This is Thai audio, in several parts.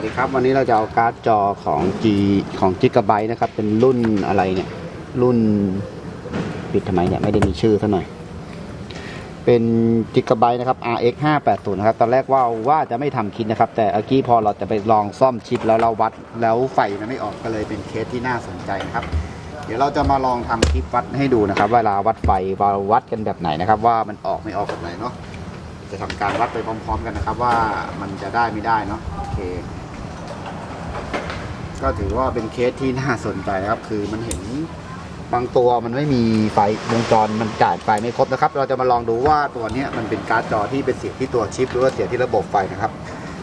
วัสดีครับ วันนี้เราจะเอาการ์ดจอของ G ของ g b นะครับ เป็นรุ่นอะไรเนี่ย รุ่นปิดทำไมเนี่ย ไม่ได้มีชื่อซะหน่อย เป็น g b นะครับ RX 580นะครับ ตอนแรกว่าว่าจะไม่ทำคลิดนะครับ แต่เมื่อกี้พอเราจะไปลองซ่อมชิปแล้วเราวัดแล้วไฟมันไม่ออกก็เลยเป็นเคสที่น่าสนใจนะครับ เดี๋ยวเราจะมาลองทำคลิปวัดให้ดูนะครับ เวลาวัดไฟเราวัดกันแบบไหนนะครับ ว่ามันออกไม่ออกแบบไหนเนาะจะทำการวัดไปพร้อม ๆ กันนะครับ ว่ามันจะได้ไม่ได้เนาะโอเค ก็ถือว่าเป็นเคสที่น่าสนใจนะครับ คือมันเห็นบางตัวมันไม่มีไฟวงจรมันจ่ายไฟไม่ครบนะครับ เราจะมาลองดูว่าตัวนี้มันเป็นการ์ดจอที่เป็นเสียที่ตัวชิป หรือว่าเสียที่ระบบไฟนะครับ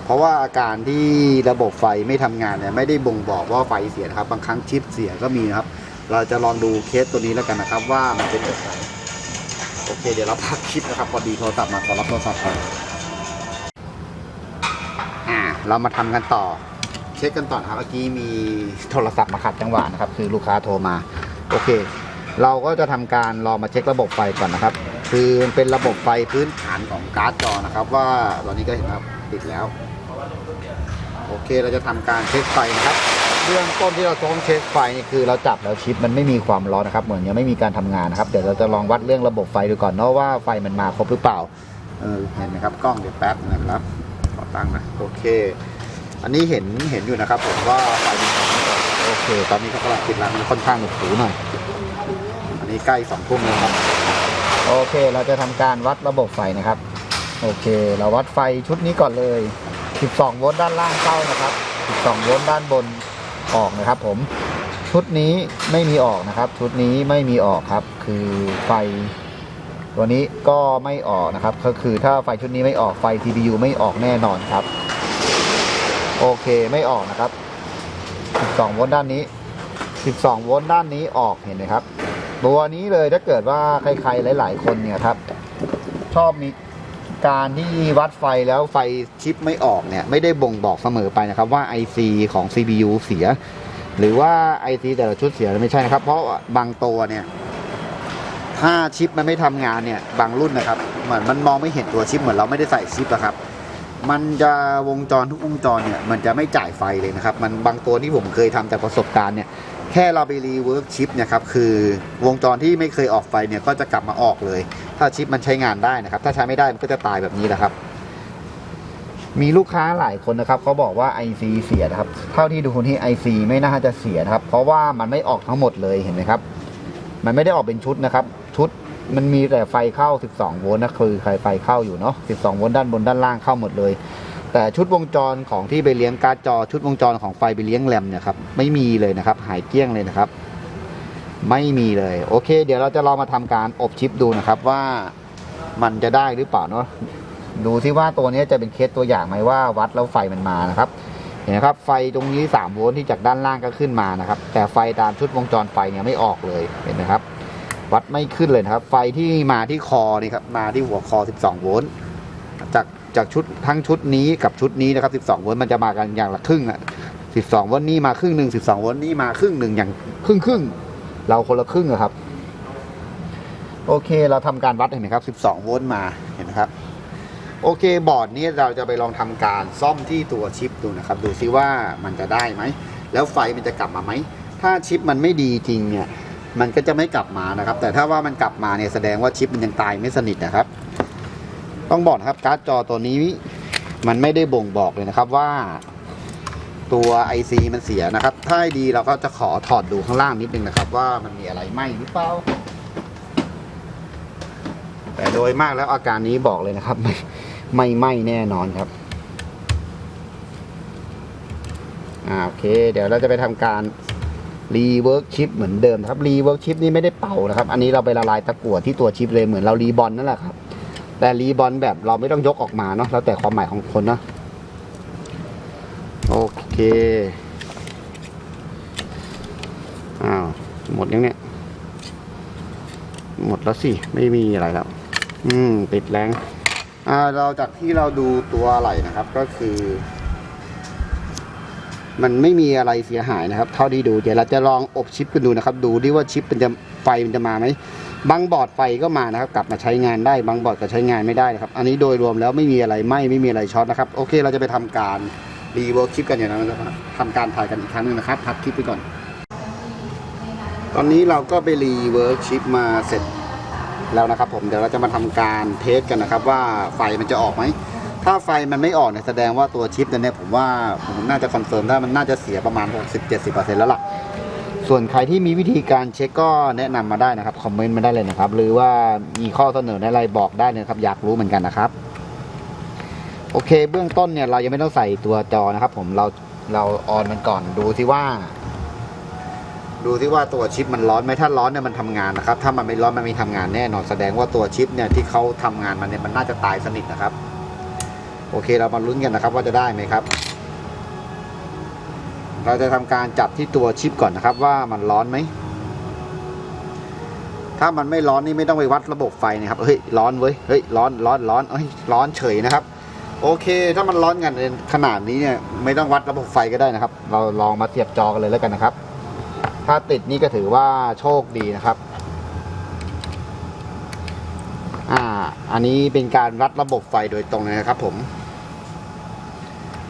เพราะว่าอาการที่ระบบไฟไม่ทำงานเนี่ยไม่ได้บ่งบอกว่าไฟเสียนะครับ บางครั้งชิปเสียก็มีนะครับ เราจะลองดูเคสตัวนี้แล้วกันนะครับ ว่ามันเป็นแบบไหนโอเค เดี๋ยวเราพักคลิปนะครับพอดีโทรศัพท์มาขอรับโทรศัพท์ก่อนอ่าเรามาทำกันต่อ ช็คกันต่อนะครับเมื่อกี้มีโทรศัพท์มาขัดจังหวะนะครับ คือลูกค้าโทรมา โอเค เราก็จะทำการรอมาเช็คระบบไฟก่อนนะครับ คือมันเป็นระบบไฟพื้นฐานของการ์ดจอนะครับ ว่าตอนนี้ก็เห็นครับติดแล้ว โอเคเราจะทำการเช็คไฟนะครับเบื้องต้นที่เราต้องเช็คไฟนี่คือเราจับแล้วชิปมันไม่มีความร้อนนะครับ เหมือนยังไม่มีการทำงานนะครับเดี๋ยวเราจะลองวัดเรื่องระบบไฟดูก่อนเนาะว่าไฟมันมาครบหรือเปล่าเออเห็นไหมครับกล้องเดี๋ยวแป๊บนะครับขอตั้งนะโอเค อันนี้เห็นเห็นอยู่นะครับผมว่าไฟมันออกไม่ออกโอเค ตอนนี้เขากำลังติดแล้วมันค่อนข้างหนุกหูหน่อย อันนี้ใกล้สองทุ่มแล้วครับ โอเคเราจะทำการวัดระบบไฟนะครับ โอเค เราวัดไฟชุดนี้ก่อนเลย 12 โวลต์ด้านล่างเข้านะครับ 12 โวลต์ด้านบนออกนะครับ ผม ชุดนี้ไม่มีออกนะครับ ชุดนี้ไม่มีออกครับ คือไฟตัวนี้ก็ไม่ออกนะครับ ก็คือถ้าไฟชุดนี้ไม่ออกไฟ TPU ไม่ออกแน่นอนครับ โอเคไม่ออกนะครับ 12 โวลต์ด้านนี้ 12 โวลต์ด้านนี้ออกเห็นไหมครับ ตัวนี้เลยถ้าเกิดว่าใครๆหลาย ๆ คนเนี่ยครับ ชอบมีการที่วัดไฟแล้วไฟชิปไม่ออกเนี่ย ไม่ได้บ่งบอกเสมอไปนะครับว่า IC ของ CPU เสีย หรือว่า IC แต่ละชุดเสียไม่ใช่นะครับ เพราะบางตัวเนี่ย ถ้าชิปมันไม่ทำงานเนี่ย บางรุ่นนะครับเหมือนมันมองไม่เห็นตัวชิปเหมือนเราไม่ได้ใส่ชิปอะครับ มันจะวงจรทุกวงจรเนี่ยมันจะไม่จ่ายไฟเลยนะครับ มันบางตัวที่ผมเคยทำจากประสบการณ์เนี่ยแค่เราไปรีเวิร์กชิปเนี่ยครับคือวงจรที่ไม่เคยออกไฟเนี่ยก็จะกลับมาออกเลย ถ้าชิปมันใช้งานได้นะครับ ถ้าใช้ไม่ได้มันก็จะตายแบบนี้แหละครับ มีลูกค้าหลายคนนะครับเขาบอกว่า IC เสียนะครับ เท่าที่ดูที่ IC ไม่น่าจะเสียนะครับ เพราะว่ามันไม่ออกทั้งหมดเลยเห็นไหมครับ มันไม่ได้ออกเป็นชุดนะครับ ชุด มันมีแต่ไฟเข้า 12 โวลต์นะคือใครไฟเข้าอยู่เนาะ 12 โวลต์ด้านบนด้านล่างเข้าหมดเลย แต่ชุดวงจรของที่ไปเลี้ยงการ์ดจอชุดวงจรของไฟไปเลี้ยงแรมเนี่ยครับไม่มีเลยนะครับ หายเกลี้ยงเลยนะครับ ไม่มีเลยโอเค เดี๋ยวเราจะลองมาทำการอบชิปดูนะครับว่ามันจะได้หรือเปล่าเนาะดูที่ว่าตัวนี้จะเป็นเคสตัวอย่างไหมว่าวัดแล้วไฟมันมานะครับเห็นไหมครับไฟตรงนี้3โวลต์ที่จากด้านล่างก็ขึ้นมานะครับ แต่ไฟตามชุดวงจรไฟเนี่ยไม่ออกเลยเห็นไหมครับ วัดไม่ขึ้นเลยนะครับ ไฟที่มาที่คอนี่ครับมาที่หัวคอ 12 โวลต์จากจากชุดทั้งชุดนี้กับชุดนี้นะครับ 12 โวลต์มันจะมากันอย่างละครึ่งอะ 12 โวลต์นี่มาครึ่งหนึ่ง12 โวลต์นี่มาครึ่งหนึ่งอย่างครึ่งครึ่งเราคนละครึ่งอะครับ โอเคเราทำการวัดเห็นไหมครับ 12 โวลต์มาเห็นไหมครับโอเคบอร์ดนี้เราจะไปลองทำการซ่อมที่ตัวชิปดูนะครับ ดูซิว่ามันจะได้ไหม แล้วไฟมันจะกลับมาไหม ถ้าชิปมันไม่ดีจริงเนี่ย มันก็จะไม่กลับมานะครับ แต่ถ้าว่ามันกลับมาเนี่ยแสดงว่าชิปมันยังตายไม่สนิทนะครับ ต้องบอกครับการ์ดจอตัวนี้ มันไม่ได้บ่งบอกเลยนะครับว่าตัว IC มันเสียนะครับ ถ้าดีเราก็จะขอถอดดูข้างล่างนิดนึงนะครับ ว่ามันมีอะไรไหมหรือเปล่า แต่โดยมากแล้วอาการนี้บอกเลยนะครับ ไม่ไม่ไหมแน่นอนครับอ่าโอเค เดี๋ยวเราจะไปทำการ รีเวิร์กชิปเหมือนเดิมครับรีเวิร์กชิปนี้ไม่ได้เป่านะครับ อันนี้เราไปละลายตะกั่วที่ตัวชิปเลยเหมือนเรารีบอลนั่นแหละครับ แต่รีบอลแบบเราไม่ต้องยกออกมาเนาะแล้วแต่ความหมายของคนเนาะโอเคอ้าวหมดยังเนี่ยหมดแล้วสิ ไม่มีอะไรแล้ว อืม ติดแรงอ่าเราจากที่เราดูตัวอะไรนะครับก็คือ มันไม่มีอะไรเสียหายนะครับ เท่าที่ดูเดี๋ยวเราจะลองอบชิปกันดูนะครับ ดูดิว่าชิปมันจะไฟมันจะมาไหมบางบอร์ดไฟก็มานะครับ กลับมาใช้งานได้บางบอร์ดก็ใช้งานไม่ได้นะครับ อันนี้โดยรวมแล้วไม่มีอะไรไหมไม่มีอะไรช็อตนะครับ โอเค เราจะไปทำการรีเวิร์กคลิปกันอย่างนั้นนะครับทำการถ่ายกันอีกครั้งหนึงนะครับพักคลิปไปก่อน ตอนนี้เราก็ไปรีเวิร์กชิปมาเสร็จแล้วนะครับ ผมเดี๋ยวเราจะมาทำการเทสกันนะครับ ว่าไฟมันจะออกไหม ถ้าไฟมันไม่ออกเนี่ยแสดงว่าตัวชิปตัวเนี้ยผมว่าผมน่าจะคอนเฟิร์มได้มันน่าจะเสียประมาณ 60-70%แล้วล่ะ ส่วนใครที่มีวิธีการเช็คก็แนะนำมาได้นะครับ คอมเมนต์มาได้เลยนะครับ หรือว่ามีข้อเสนออะไรบอกได้เลยนะครับ อยากรู้เหมือนกันนะครับ โอเค เบื้องต้นเนี่ยเรายังไม่ต้องใส่ตัวจอนะครับ ผมเราเราออนมันก่อนดูที่ว่า ดูที่ว่าตัวชิปมันร้อนไหมถ้าร้อนเนี่ยมันทำงานนะครับ ถ้ามันไม่ร้อนมันไม่ทำงานแน่นอนแสดงว่าตัวชิปเนี่ยที่เขาทำงานมันเนี่ยมันน่าจะตายสนิทนะครับ โอเคเรามาลุ้นกันนะครับว่าจะได้ไหมครับ เราจะทำการจับที่ตัวชิปก่อนนะครับว่ามันร้อนไหม ถ้ามันไม่ร้อนนี่ไม่ต้องไปวัดระบบไฟนะครับ เฮ้ยร้อนเว้ย เฮ้ยร้อนร้อนร้อนเฮ้ยร้อนเฉยนะครับ โอเค ถ้ามันร้อนกันขนาดนี้เนี่ยไม่ต้องวัดระบบไฟก็ได้นะครับ เราลองมาเสียบจอกันเลยแล้วกันนะครับ ถ้าติดนี่ก็ถือว่าโชคดีนะครับอ่า อันนี้เป็นการวัดระบบไฟโดยตรงเลยนะครับผม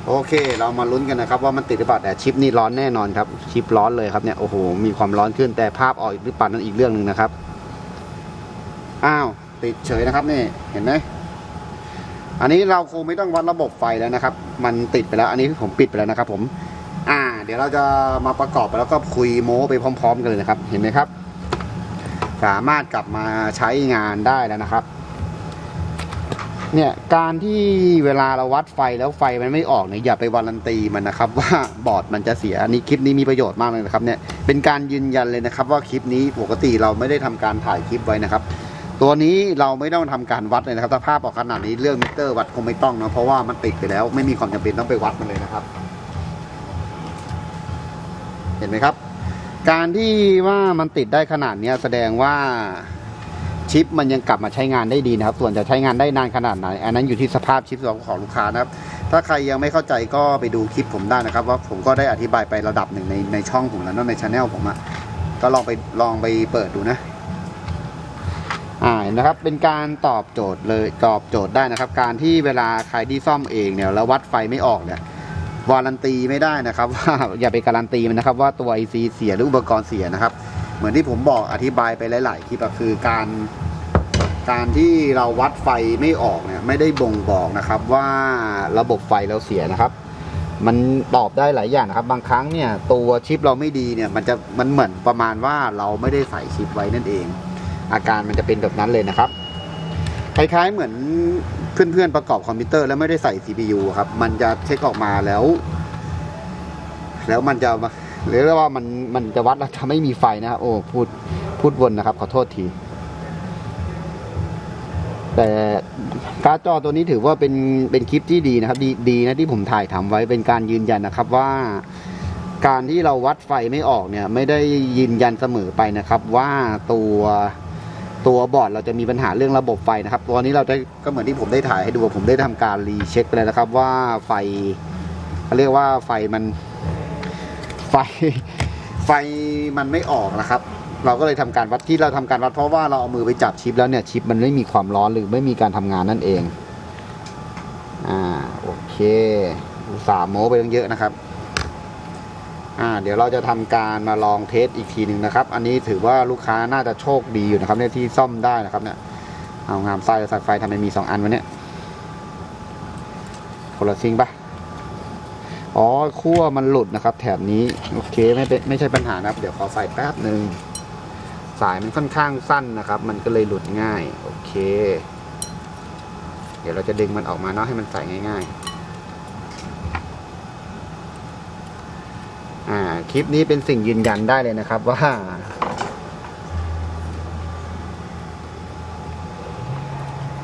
โอเค เรามาลุ้นกันนะครับว่ามันติดหรือเปล่าแต่ชิปนี่ร้อนแน่นอนครับ ชิปร้อนเลยครับเนี่ยโอ้โหมีความร้อนขึ้นแต่ภาพออกหรือเปล่านั่นอีกเรื่องหนึ่งนะครับอ้าวติดเฉยนะครับนี่เห็นไหมอันนี้เราคงไม่ต้องวัดระบบไฟแล้วนะครับ มันติดไปแล้ว อันนี้ผมปิดไปแล้วนะครับ ผม อ่า เดี๋ยวเราจะมาประกอบแล้วก็คุยโม้ไปพร้อม ๆ กันเลยนะครับ เห็นไหมครับ สามารถกลับมาใช้งานได้แล้วนะครับ เนี่ยการที่เวลาเราวัดไฟแล้วไฟมันไม่ออกเนี่ยอย่าไปวารันตีมันนะครับ ว่าบอร์ดมันจะเสียอันนี้คลิปนี้มีประโยชน์มากเลยนะครับเนี่ยเป็นการยืนยันเลยนะครับว่าคลิปนี้ปกติเราไม่ได้ทำการถ่ายคลิปไว้นะครับ ตัวนี้เราไม่ต้องทำการวัดเลยนะครับถ้าภาพออกขนาดนี้เรื่องมิเตอร์วัดคงไม่ต้องนะเพราะว่ามันติดไปแล้ว ไม่มีความจำเป็นต้องไปวัดมันเลยนะครับ เห็นไหมครับ การที่ว่ามันติดได้ขนาดนี้แสดงว่า ชิปมันยังกลับมาใช้งานได้ดีนะครับ ส่วนจะใช้งานได้นานขนาดไหน อันนั้นอยู่ที่สภาพชิปของลูกค้านะครับ ถ้าใครยังไม่เข้าใจก็ไปดูคลิปผมได้นะครับ ว่าผมก็ได้อธิบายไประดับหนึ่งในในช่องผมแล้วในช anel ผมอะก็ลองไปลองไปเปิดดูนะอ่านนะครับ เป็นการตอบโจทย์เลยตอบโจทย์ได้นะครับ การที่เวลาใครที่ซ่อมเองเนี่ยแล้ววัดไฟไม่ออกเนี่ยวารันตีไม่ได้นะครับว่าอย่าไปการันตีมันนะครับว่าตัว IC เสียหรืออุปกรณ์เสียนะครับ เหมือนที่ผมบอกอธิบายไปหลาย ๆ คลิปคือการการที่เราวัดไฟไม่ออกเนี่ยไม่ได้บ่งบอกนะครับว่าระบบไฟเราเสียนะครับ มันตอบได้หลายอย่างนะครับ บางครั้งเนี่ยตัวชิปเราไม่ดีเนี่ยมันจะมันเหมือนประมาณว่าเราไม่ได้ใส่ชิปไว้นั่นเอง อาการมันจะเป็นแบบนั้นเลยนะครับคล้ายๆเหมือนเพื่อนๆประกอบคอมพิวเตอร์แล้วไม่ได้ใส่ CPU ครับ มันจะเช็คออกมาแล้ว แล้วมันจะมา หรือว่ามันมันจะวัดแล้วจะไม่มีไฟนะครับ โอ้พูดพูดวนนะครับ ขอโทษที แต่การ์ดจอตัวนี้ถือว่าเป็นเป็นคลิปที่ดีนะครับ ดีดีนะที่ผมถ่ายทำไว้เป็นการยืนยันนะครับว่าการที่เราวัดไฟไม่ออกเนี่ย ไม่ได้ยืนยันเสมอไปนะครับ ว่าตัวตัวบอร์ดเราจะมีปัญหาเรื่องระบบไฟนะครับ ตัวนี้เราได้ก็เหมือนที่ผมได้ถ่ายให้ดูผมได้ทำการรีเช็คไปแล้วนะครับ ว่าไฟเขาเรียกว่าไฟมัน ฟไฟมันไม่ออกนะครับ เราก็เลยทำการวัดที่เราทำการวัดเพราะว่าเราเอามือไปจับชิปแล้วเนี่ยชิปมันไม่มีความร้อนหรือไม่มีการทำงานนั่นเองอ่าโอเคอุตสาห์โม้ไปตั้งเยอะนะครับอ่าเดี๋ยวเราจะทำการมาลองเทสอีกทีหนึ่งนะครับ อันนี้ถือว่าลูกค้าน่าจะโชคดีอยู่นะครับเนี่ยที่ซ่อมได้นะครับเนี่ยเอางามไส้สายไฟทำไมมีสองอันวะเนี่ยคนละซิงปะ อ๋อขั้วมันหลุดนะครับ แถบนี้โอเคไม่เป็นไม่ใช่ปัญหานะครับ เดี๋ยวขอใส่แป๊บหนึ่งสายมันค่อนข้างสั้นนะครับ มันก็เลยหลุดง่าย โอเค เดี๋ยวเราจะดึงมันออกมาเนาะให้มันใส่ง่าย ๆ อ่าคลิปนี้เป็นสิ่งยืนยันได้เลยนะครับว่า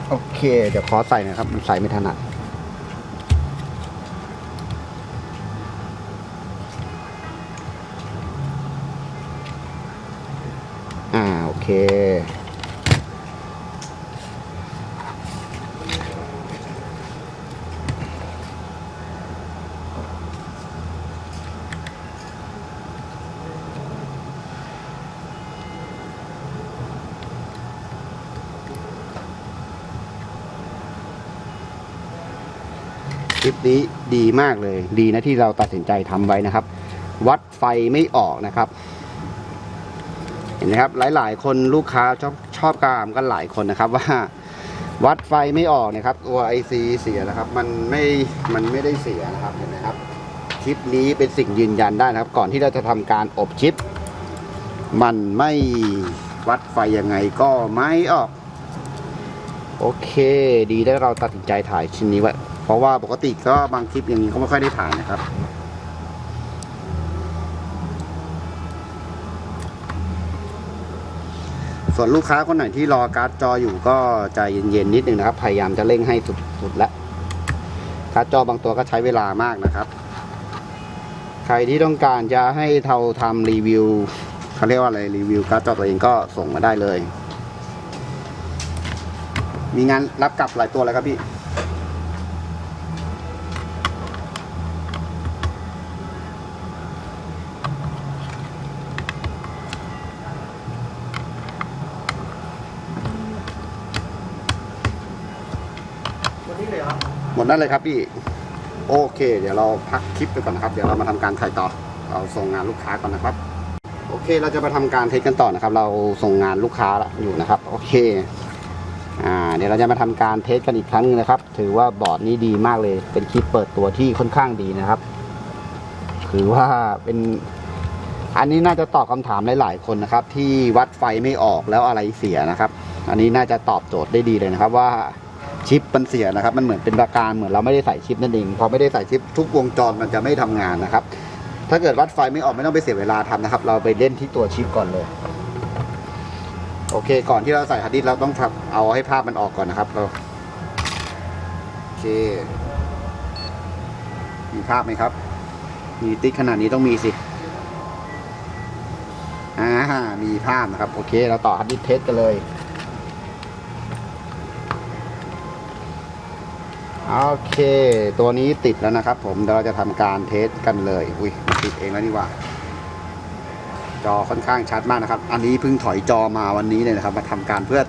โอเค เดี๋ยวขอใส่นะครับ มันใส่ไม่ถนัด อ่า โอ เค คลิปนี้ดีมากเลย ดีนะที่เราตัดสินใจทำไว้นะครับ วัดไฟไม่ออกนะครับ ห็นไหมครับหลายๆ คนลูกค้าชอบชอบกามกันหลายคนนะครับว่าวัดไฟไม่ออกนะครับ ตัว IC เสียนะครับ มันไม่มันไม่ได้เสียนะครับเห็นไหมครับคลิปนี้เป็นสิ่งยืนยันได้นะครับ ก่อนที่เราจะทำการอบชิป มันไม่วัดไฟยังไงก็ไม่ออก โอเค ดีได้เราตัดสินใจถ่ายชิ้นนี้ไว้เพราะว่าปกติก็บางคลิปอย่างนี้ก็ไม่ค่อยได้ถ่ายนะครับ ส่วนลูกค้าคนไหนที่รอการ์ดจออยู่ก็ใจเย็นๆนิดนึงนะครับ พยายามจะเร่งให้สุดๆแล้วการ์ดจอบางตัวก็ใช้เวลามากนะครับ ใครที่ต้องการจะให้เทาทำรีวิวเขาเรียกว่าอะไรรีวิวการ์ดจอตัวเองก็ส่งมาได้เลย มีงานรับกลับหลายตัวแล้วครับพี่ วันนี้เลยครับ หมดนั่นเลยครับพี่ โอเค เดี๋ยวเราพักคลิปไปก่อนนะครับ เดี๋ยวเรามาทำการถ่ายต่อ เราส่งงานลูกค้าก่อนนะครับ โอเค เราจะมาทำการเทสกันต่อนะครับ เราส่งงานลูกค้าอยู่นะครับ โอเค อ่า เดี๋ยวเราจะมาทำการเทสกันอีกครั้งนึงนะครับ ถือว่าบอร์ดนี้ดีมากเลย เป็นคลิปเปิดตัวที่ค่อนข้างดีนะครับถือว่าเป็นอันนี้น่าจะตอบคำถามหลายๆคนนะครับ ที่วัดไฟไม่ออกแล้วอะไรเสียนะครับ อันนี้น่าจะตอบโจทย์ได้ดีเลยนะครับว่า ชิปมันเสียนะครับ มันเหมือนเป็นประการเหมือนเราไม่ได้ใส่ชิปนั่นเองพอไม่ได้ใส่ชิปทุกวงจรมันจะไม่ทำงานนะครับ ถ้าเกิดวัดไฟไม่ออกไม่ต้องไปเสียเวลาทำนะครับ เราไปเล่นที่ตัวชิปก่อนเลย โอเค ก่อนที่เราใส่ฮาร์ดดิสเราต้องทำเอาให้ภาพมันออกก่อนนะครับเราโอเค มีภาพไหมครับ มีติ๊กขนาดนี้ต้องมีสิอ่ามีภาพนะครับ โอเค เราต่อฮาร์ดดิสเทสกันเลย โอเค ตัวนี้ติดแล้วนะครับ ผมเดี๋ยวเราจะทำการเทสกันเลย อุ้ยติดเองแล้วนี่ว่า จอค่อนข้างชัดมากนะครับ อันนี้เพิ่งถอยจอมาวันนี้เลยนะครับ มาทำการเพื่อ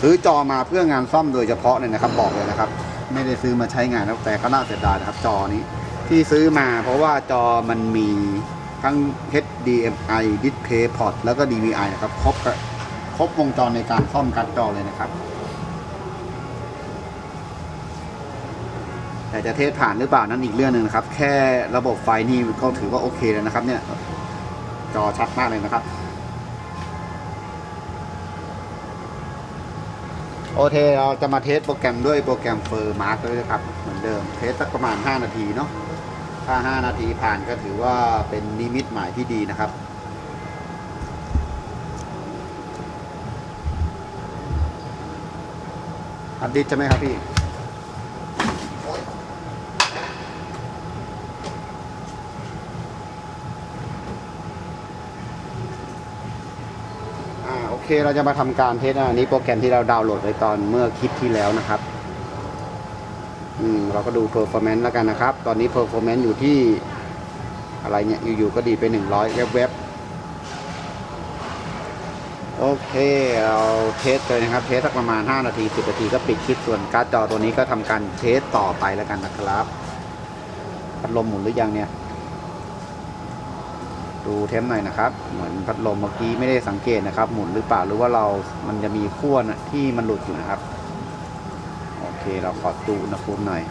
ซื้อจอมาเพื่องานซ่อมโดยเฉพาะเลยนะครับ บอกเลยนะครับ ไม่ได้ซื้อมาใช้งานนะแต่ก็น่าเสียดายนะครับ จอนี้ ที่ซื้อมาเพราะว่าจอมันมีทั้ง HDMI Display Port แล้วก็ DVI นะครับ ครบกับครบวงจรในการซ่อมการ์ดจอเลยนะครับ แต่จะเทสผ่านหรือเปล่านั่นอีกเรื่องหนึ่งนะครับ แค่ระบบไฟนี่ก็ถือว่าโอเคแล้วนะครับ เนี่ย จอชัดมากเลยนะครับ โอเคเราจะมาเทสโปรแกรมด้วยโปรแกรมเฟอร์มาร์กด้วยนะครับ เหมือนเดิม เทสสักประมาณ 5 นาทีเนาะถ้า 5 นาทีผ่านก็ถือว่าเป็นนิมิตหมายที่ดีนะครับอัดดิสใช่ไหมครับพี่ อ่าโอ เคเราจะมาทำการเทสอันนี้โปรแกรมที่เราดาวน์โหลดไปตอนเมื่อคลิปที่แล้วนะครับอืมเราก็ดู performance แล้วกันนะครับ ตอนนี้ performance อยู่ที่อะไรเนี่ยอยู่ๆก็ดีไป 100เว็บเว็บโอเคเราเทสเลยนะครับ เทสสักประมาณ 5 นาที 10 นาทีก็ปิดคลิปส่วนการ์ดจอตัวนี้ก็ทำการเทสต่อไปแล้วกันนะครับพัดลมหมุนหรือยังเนี่ย ดูเทมหน่อยนะครับ เหมือนพัดลมเมื่อกี้ไม่ได้สังเกตนะครับ หมุนหรือเปล่าหรือว่าเรา มันจะมีขั้วนะที่มันหลุดอยู่นะครับ โอเคเราขอดูอุณหภูมิหน่อย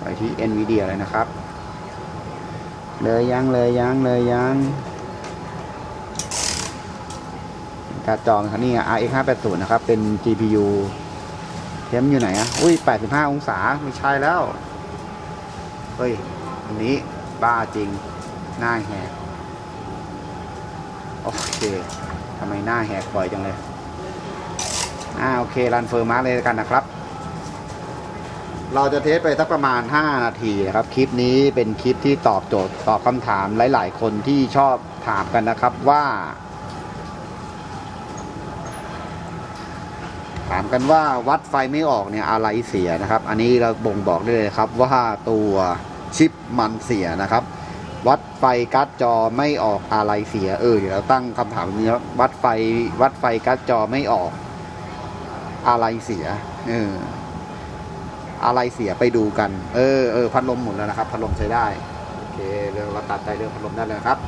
ไปที่ NVIDIA เลยนะครับ เลยยังเลยยังเลยยังการจอครับนี่ไง RX 580นะครับ เป็น GPU เทมอยู่ไหนอะ อุ้ย 85 องศา ไม่ใช่แล้ว เฮ้ยอันนี้บ้าจริง หน้าแหก โอเคทำไมหน้าแหกบ่อยจังเลยอ่าโอเครันเฟอร์มาร์เลยกันนะครับ เราจะเทสไปสักประมาณ 5 นาทีนะครับ คลิปนี้เป็นคลิปที่ตอบโจทย์ตอบคำถามหลาย ๆ คนที่ชอบถามกันนะครับว่า ถามกันว่าวัดไฟไม่ออกเนี่ยอะไรเสียนะครับ อันนี้เราบ่งบอกได้เลยครับว่าตัวชิปมันเสียนะครับ วัดไฟการ์ดจอไม่ออกอะไรเสียเออเดี๋ยวเราตั้งคำถามนี้วัดไฟวัดไฟการ์ดจอไม่ออกอะไรเสียเอออะไรเสียไปดูกัน เออเออพัดลมหมุนแล้วนะครับ พัดลมใช้ได้ โอเค เรื่องเราตัดใจเรื่องพัดลมได้เลยครับ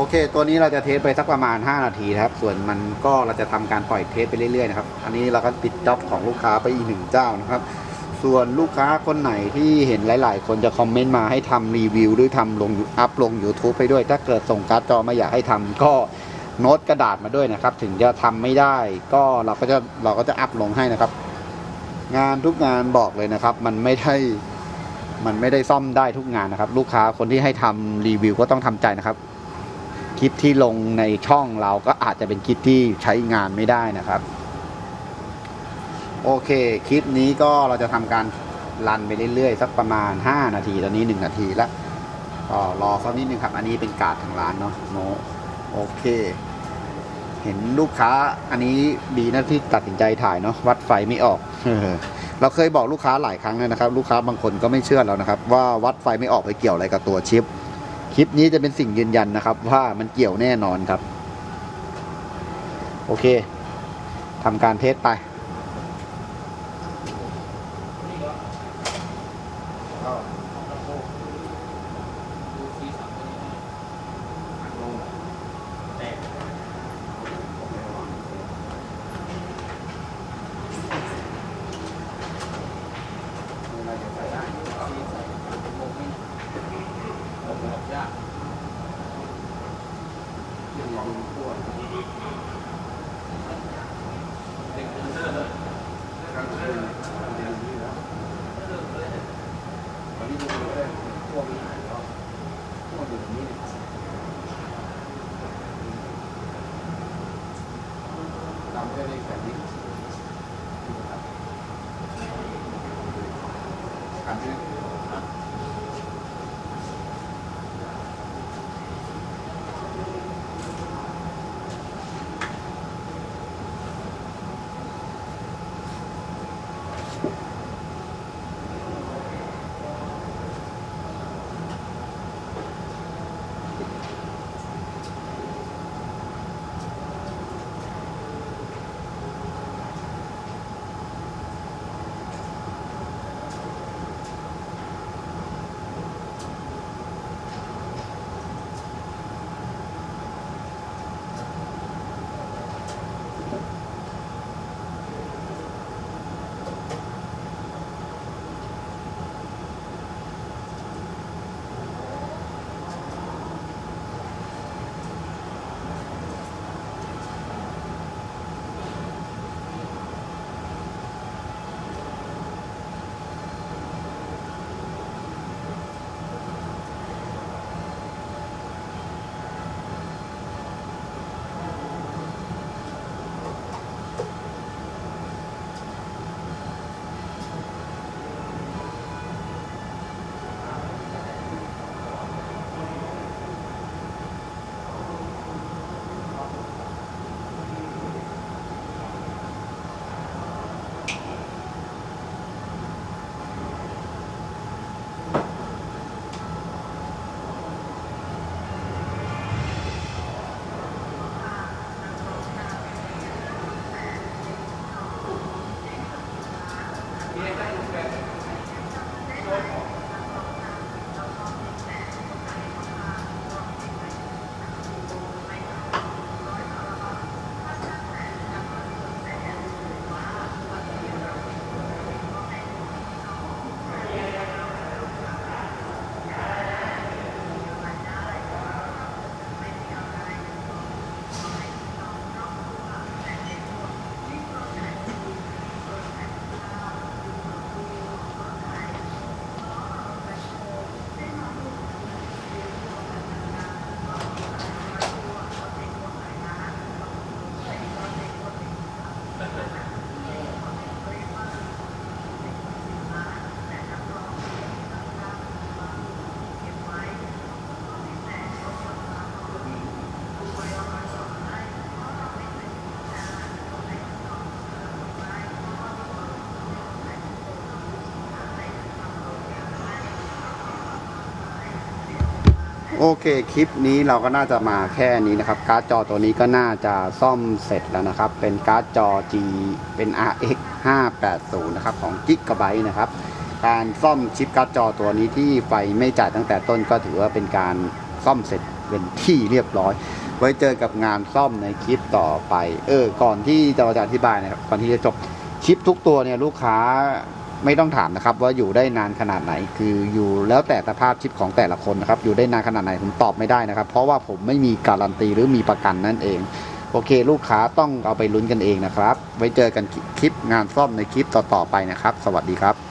โอเค ตัวนี้เราจะเทสไปสักประมาณ 5 นาทีนะครับ ส่วนมันก็เราจะทำการปล่อยเทสไปเรื่อยๆนะครับ อันนี้เราก็ปิดจ็อบของลูกค้าไปอีกหนึ่งเจ้านะครับ ส่วนลูกค้าคนไหนที่เห็นหลาย ๆ คนจะคอมเมนต์มาให้ทำรีวิวด้วยทำลงอัพลง YouTube ไปด้วย ถ้าเกิดส่งการ์ดจอมาอยากให้ทำก็โน้ตกระดาษมาด้วยนะครับ ถึงจะทำไม่ได้ ก็เราก็จะเราก็จะอัพลงให้นะครับ งานทุกงานบอกเลยนะครับ มันไม่ได้มันไม่ได้ซ่อมได้ทุกงานนะครับ ลูกค้าคนที่ให้ทำรีวิวก็ต้องทำใจนะครับ คลิปที่ลงในช่องเราก็อาจจะเป็นคลิปที่ใช้งานไม่ได้นะครับ โอเค คลิปนี้ก็เราจะทำการรันไปเรื่อยๆ สักประมาณ 5 นาที ตอนนี้ 1 นาทีแล้วก็รอสักนิดนึงครับ อันนี้เป็นการ์ดทางร้านเนาะโนโอเค เห็นลูกค้าอันนี้ดีนะที่ตัดสินใจถ่ายเนาะวัดไฟไม่ออก เราเคยบอกลูกค้าหลายครั้งแล้วนะครับ ลูกค้าบางคนก็ไม่เชื่อเรานะครับ ว่าวัดไฟไม่ออกไปเกี่ยวอะไรกับตัวชิป คลิปนี้จะเป็นสิ่งยืนยันนะครับ ว่ามันเกี่ยวแน่นอนครับ โอเคทำการเทสไป โอเค คลิปนี้เราก็น่าจะมาแค่นี้นะครับ การ์ดจอตัวนี้ก็น่าจะซ่อมเสร็จแล้วนะครับ เป็นการ์ดจอ G เป็น RX 580 นะครับ ของ Gigabyte นะครับ การซ่อมชิปการ์ดจอตัวนี้ที่ไฟไม่จ่ายตั้งแต่ต้นก็ถือว่าเป็นการซ่อมเสร็จเป็นที่เรียบร้อย ไว้เจอกับงานซ่อมในคลิปต่อไป เออ ก่อนที่จะอธิบายนะครับ ก่อนที่จะจบชิปทุกตัวเนี่ยลูกค้า ไม่ต้องถามนะครับ ว่าอยู่ได้นานขนาดไหน คืออยู่แล้วแต่สภาพชิปของแต่ละคนนะครับ อยู่ได้นานขนาดไหนผมตอบไม่ได้นะครับ เพราะว่าผมไม่มีการันตีหรือมีประกันนั่นเอง โอเค ลูกค้าต้องเอาไปลุ้นกันเองนะครับ ไว้เจอกันคลิปงานซ่อมในคลิปต่อๆไปนะครับ สวัสดีครับ